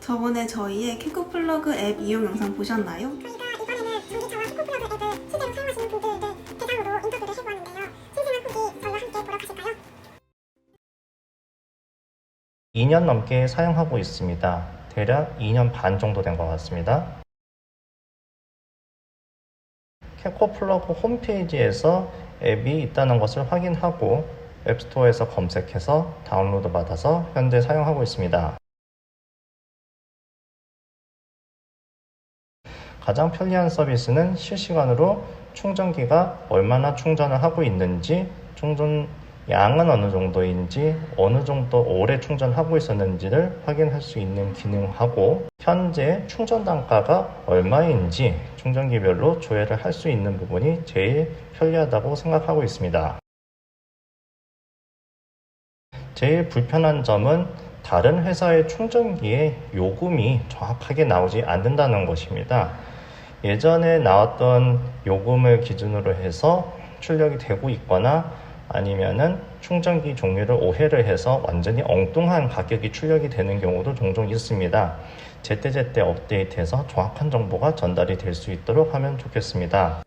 저번에 저희의 캐코 플러그 앱 이용 영상 보셨나요? 저희가 이번에는 전기차와 히코플러그 앱을 실제로 사용하시는 분들을 대상으로 인터뷰를 해보았는데요. 신선한 후기 저희와 함께 보러 가실까요? 2년 넘게 사용하고 있습니다. 대략 2년 반 정도 된 것 같습니다. 캐코 플러그 홈페이지에서 앱이 있다는 것을 확인하고 앱스토어에서 검색해서 다운로드 받아서 현재 사용하고 있습니다. 가장 편리한 서비스는 실시간으로 충전기가 얼마나 충전을 하고 있는지, 충전 양은 어느 정도인지, 어느 정도 오래 충전하고 있었는지를 확인할 수 있는 기능하고, 현재 충전 단가가 얼마인지 충전기별로 조회를 할 수 있는 부분이 제일 편리하다고 생각하고 있습니다. 제일 불편한 점은 다른 회사의 충전기에 요금이 정확하게 나오지 않는다는 것입니다. 예전에 나왔던 요금을 기준으로 해서 출력이 되고 있거나 아니면은 충전기 종류를 오해를 해서 완전히 엉뚱한 가격이 출력이 되는 경우도 종종 있습니다. 제때제때 업데이트해서 정확한 정보가 전달이 될 수 있도록 하면 좋겠습니다.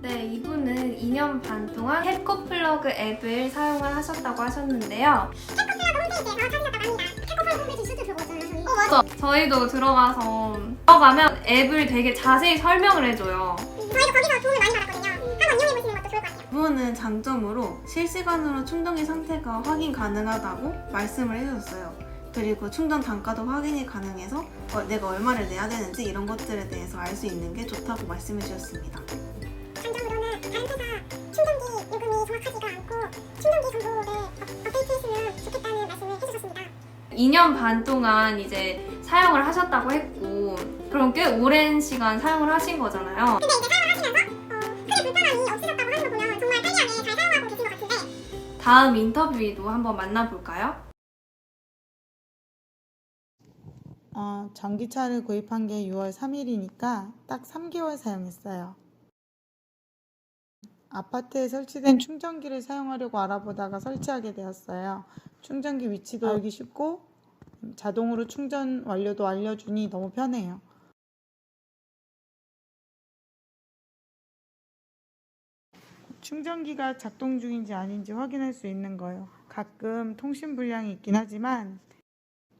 네, 이분은 2년 반 동안 해코 플러그 앱을 사용을 하셨다고 하셨는데요. 홈페이지에서 찾으셨다고 합니다. 캐코플러그 홈페이지 실제 들어갔잖아요. 저희. 어, 맞아. 저희도 들어가서 들어가면 앱을 되게 자세히 설명을 해줘요. 저희도 거기서 도움을 많이 받았거든요. 한번 이용해 보시는 것도 좋을 것 같아요. 이분은 장점으로 실시간으로 충전기 상태가 확인 가능하다고 말씀을 해주셨어요. 그리고 충전 단가도 확인이 가능해서 어, 내가 얼마를 내야 되는지 이런 것들에 대해서 알 수 있는 게 좋다고 말씀해 주셨습니다. 장점으로는 다른 회사 충전기 요금이 정확하지가 않고 충전기 정보를 업- 업데이트했으면 좋겠다는 말씀을 해주셨습니다. 2년 반 동안 이제 사용을 하셨다고 했고, 그럼 꽤 오랜 시간 사용을 하신 거잖아요. 근데 이제 사용을 하시면서 어, 크게 불편함이 없으셨다고 하는 거 보면 정말 편리하게 잘 사용하고 계신 것 같은데 다음 인터뷰도 한번 만나볼까요? 어, 전기차를 구입한 게 6월 3일이니까 딱 3개월 사용했어요. 아파트에 설치된 충전기를 사용하려고 알아보다가 설치하게 되었어요. 충전기 위치도 알기 쉽고 자동으로 충전 완료도 알려주니 너무 편해요. 충전기가 작동 중인지 아닌지 확인할 수 있는 거예요. 가끔 통신 불량이 있긴 하지만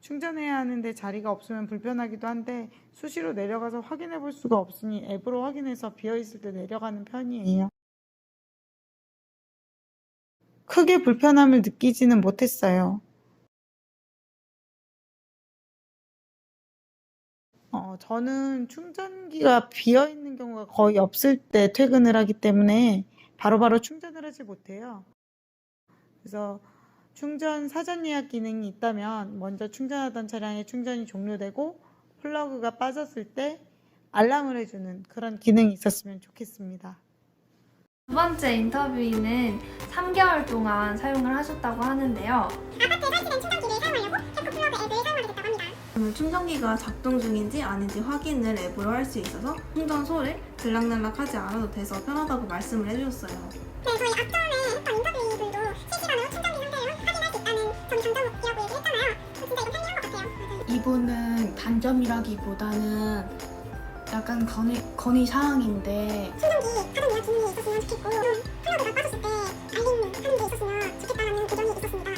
충전해야 하는데 자리가 없으면 불편하기도 한데 수시로 내려가서 확인해 볼 수가 없으니 앱으로 확인해서 비어 있을 때 내려가는 편이에요. 크게 불편함을 느끼지는 못했어요. 어, 저는 충전기가 비어 있는 경우가 거의 없을 때 퇴근을 하기 때문에 바로바로 충전을 하지 못해요. 그래서 충전 사전 예약 기능이 있다면 먼저 충전하던 차량의 충전이 종료되고 플러그가 빠졌을 때 알람을 해주는 그런 기능이 있었으면 좋겠습니다. 두 번째 인터뷰인은 3개월 동안 사용을 하셨다고 하는데요. 아파트에 설치된 충전기를 사용하려고 캐코 오늘 충전기가 작동 중인지 아닌지 확인을 앱으로 할 수 있어서 충전소를 들락날락하지 않아도 돼서 편하다고 말씀을 해주셨어요. 네, 저희 앞전에 했던 인터뷰들도 실시간으로 충전기 상태를 확인할 수 있다는 점 장점이라고 얘기를 했잖아요. 진짜 이거 편리한 것 같아요. 맞아요. 이분은 단점이라기보다는 약간 건의, 건의 사항인데 충전기 예약 기능이 있었으면 좋겠고 플러그가 빠졌을 때 알림 하는 게 있었으면 좋겠다는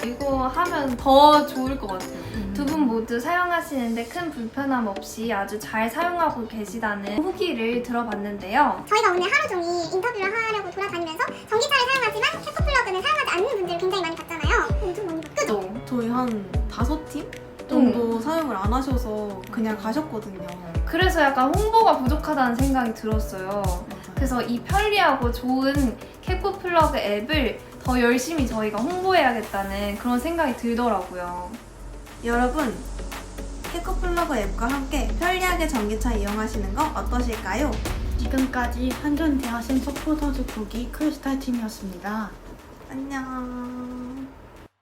이. 이거 하면 더 좋을 것 같아요. 두 분 모두 사용하시는데 큰 불편함 없이 아주 잘 사용하고 계시다는 후기를 들어봤는데요. 저희가 오늘 하루 종일 인터뷰를 하려고 돌아다니면서 전기차를 사용하지만 캐코플러그는 사용하지 않는 분들 굉장히 많이 봤잖아요. 엄청 많이 봤죠? 그죠? 저희 한 다섯 팀 정도 사용을 안 하셔서 그냥 가셨거든요. 그래서 약간 홍보가 부족하다는 생각이 들었어요. 그래서 이 편리하고 좋은 캐코 플러그 앱을 더 열심히 저희가 홍보해야겠다는 그런 생각이 들더라고요. 여러분, 캐코 플러그 앱과 함께 편리하게 전기차 이용하시는 거 어떠실까요? 지금까지 한전 대하신 서포터즈 국기 크리스탈 팀이었습니다. 안녕.